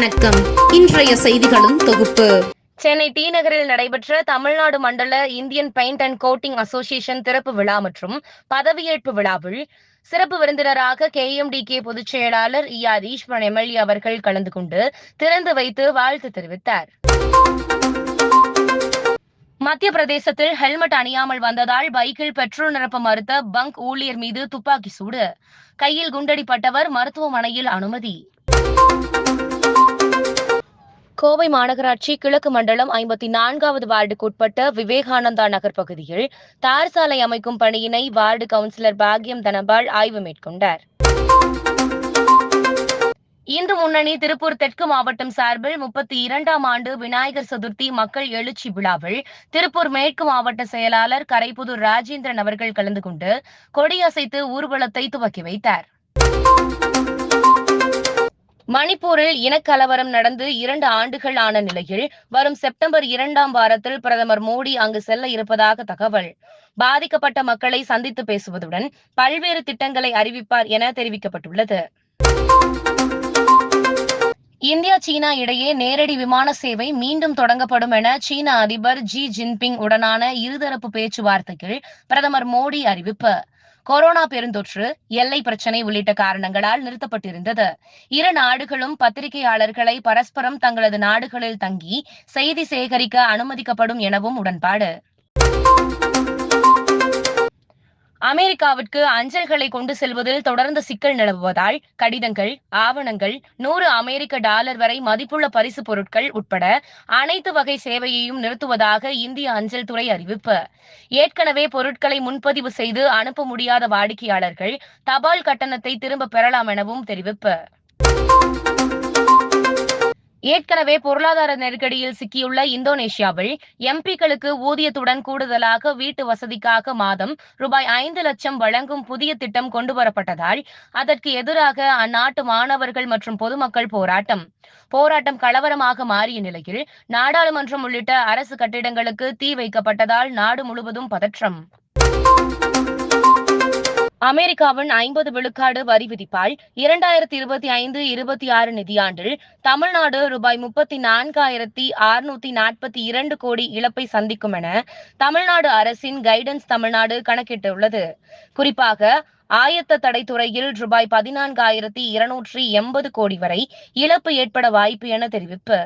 வணக்கம். இன்றைய செய்திகளும் தொகுப்பு. சென்னை டி நகரில் நடைபெற்ற தமிழ்நாடு மண்டல Indian paint and coating association திறப்பு விழா மற்றும் பதவியேற்பு விழாவில் சிறப்பு விருந்தினராக கே எம் டி கே பொதுச் செயலாளர் இ ஆர் ஈஸ்வரன் எம்எல்ஏ அவர்கள் கலந்து கொண்டு திறந்து வைத்து வாழ்த்து தெரிவித்தார். மத்திய பிரதேசத்தில் ஹெல்மெட் அணியாமல் வந்ததால் பைக்கில் பெட்ரோல் நிரப்ப மறுத்த பங்க் ஊழியர் மீது துப்பாக்கி சூடு. கையில் குண்டடிப்பட்டவர் மருத்துவமனையில் அனுமதி. கோவை மாநகராட்சி கிழக்கு மண்டலம் ஐம்பத்தி நான்காவது வார்டுக்குட்பட்ட விவேகானந்தா நகர் பகுதியில் தார் சாலை அமைக்கும் பணியினை வார்டு கவுன்சிலர் பாக்யம் தனபால் ஆய்வு மேற்கொண்டார். இந்து முன்னணி திருப்பூர் தெற்கு மாவட்டம் சார்பில் முப்பத்தி இரண்டாம் ஆண்டு விநாயகர் சதுர்த்தி மக்கள் எழுச்சி விழாவில் திருப்பூர் மேற்கு மாவட்ட செயலாளர் கரைப்புதூர் ராஜேந்திரன் அவர்கள் கலந்து கொண்டு கொடியசைத்து ஊர்வலத்தை துவக்கி வைத்தார். மணிப்பூரில் இனக்கலவரம் நடந்து இரண்டு ஆண்டுகள் ஆன நிலையில் வரும் செப்டம்பர் இரண்டாம் வாரத்தில் பிரதமர் மோடி அங்கு செல்ல இருப்பதாக தகவல். பாதிக்கப்பட்ட மக்களை சந்தித்து பேசுவதுடன் பல்வேறு திட்டங்களை அறிவிப்பார் என தெரிவிக்கப்பட்டுள்ளது. இந்தியா சீனா இடையே நேரடி விமான சேவை மீண்டும் தொடங்கப்படும் என சீன அதிபர் ஜி ஜின்பிங் உடனான இருதரப்பு பேச்சுவார்த்தையில் பிரதமர் மோடி அறிவிப்பு. கொரோனா பெருந்தொற்று எல்லை பிரச்சினை உள்ளிட்ட காரணங்களால் நிறுத்தப்பட்டிருந்தது. இரு நாடுகளும் பத்திரிகையாளர்களை பரஸ்பரம் தங்களது நாடுகளில் தங்கி செய்தி சேகரிக்க அனுமதிக்கப்படும் எனவும் உடன்பாடு. அமெரிக்காவிற்கு அஞ்சல்களை கொண்டு செல்வதில் தொடர்ந்து சிக்கல் நிலவுவதால் கடிதங்கள் ஆவணங்கள் நூறு அமெரிக்க டாலர் வரை மதிப்புள்ள பரிசு பொருட்கள் உட்பட அனைத்து வகை சேவையையும் நிறுத்துவதாக இந்திய அஞ்சல் துறை அறிவிப்பு. ஏற்கனவே பொருட்களை முன்பதிவு செய்து அனுப்ப முடியாத வாடிக்கையாளர்கள் தபால் கட்டணத்தை திரும்ப பெறலாம் எனவும் தெரிவிப்பு. ஏற்கனவே பொருளாதார நெருக்கடியில் சிக்கியுள்ள இந்தோனேஷியாவில் எம்பிக்களுக்கு ஊதியத்துடன் கூடுதலாக வீட்டு வசதிக்காக மாதம் ரூபாய் ஐந்து லட்சம் வழங்கும் புதிய திட்டம் கொண்டுவரப்பட்டதால் அதற்கு எதிராக அந்நாட்டு மாணவர்கள் மற்றும் பொதுமக்கள் போராட்டம். போராட்டம் கலவரமாக மாறிய நிலையில் நாடாளுமன்றம் உள்ளிட்ட அரசு கட்டிடங்களுக்கு தீ வைக்கப்பட்டதால் நாடு முழுவதும் பதற்றம். அமெரிக்காவின் ஐம்பது விழுக்காடு வரி விதிப்பால் இரண்டாயிரத்தி இருபத்தி ஐந்து இருபத்தி ஆறு நிதியாண்டில் தமிழ்நாடு ரூபாய் முப்பத்தி நான்காயிரத்தி அறுநூத்தி நாற்பத்தி இரண்டு கோடி இழப்பை சந்திக்கும் என தமிழ்நாடு அரசின் கைடன்ஸ் தமிழ்நாடு கணக்கிட்டுள்ளது. குறிப்பாக ஆயத்த தடைத்துறையில் ரூபாய் பதினான்காயிரத்தி இருநூற்றி எண்பது கோடி வரை இழப்பு ஏற்பட வாய்ப்பு என தெரிவிப்பு.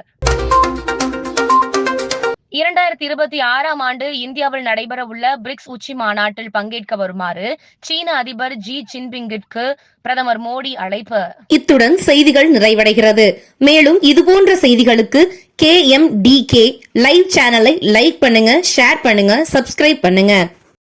இரண்டாயிரத்தி இருபத்தி ஆறாம் ஆண்டு இந்தியாவில் நடைபெறவுள்ள பிரிக்ஸ் உச்சி மாநாட்டில் பங்கேற்க வருமாறு சீன அதிபர் ஜி ஜின்பிங்கிற்கு பிரதமர் மோடி அழைப்பு. இத்துடன் செய்திகள் நிறைவடைகிறது. மேலும் இதுபோன்ற செய்திகளுக்கு K M T K live சேனலை லைக் பண்ணுங்க ஷேர் பண்ணுங்க சப்ஸ்கிரைப் பண்ணுங்க.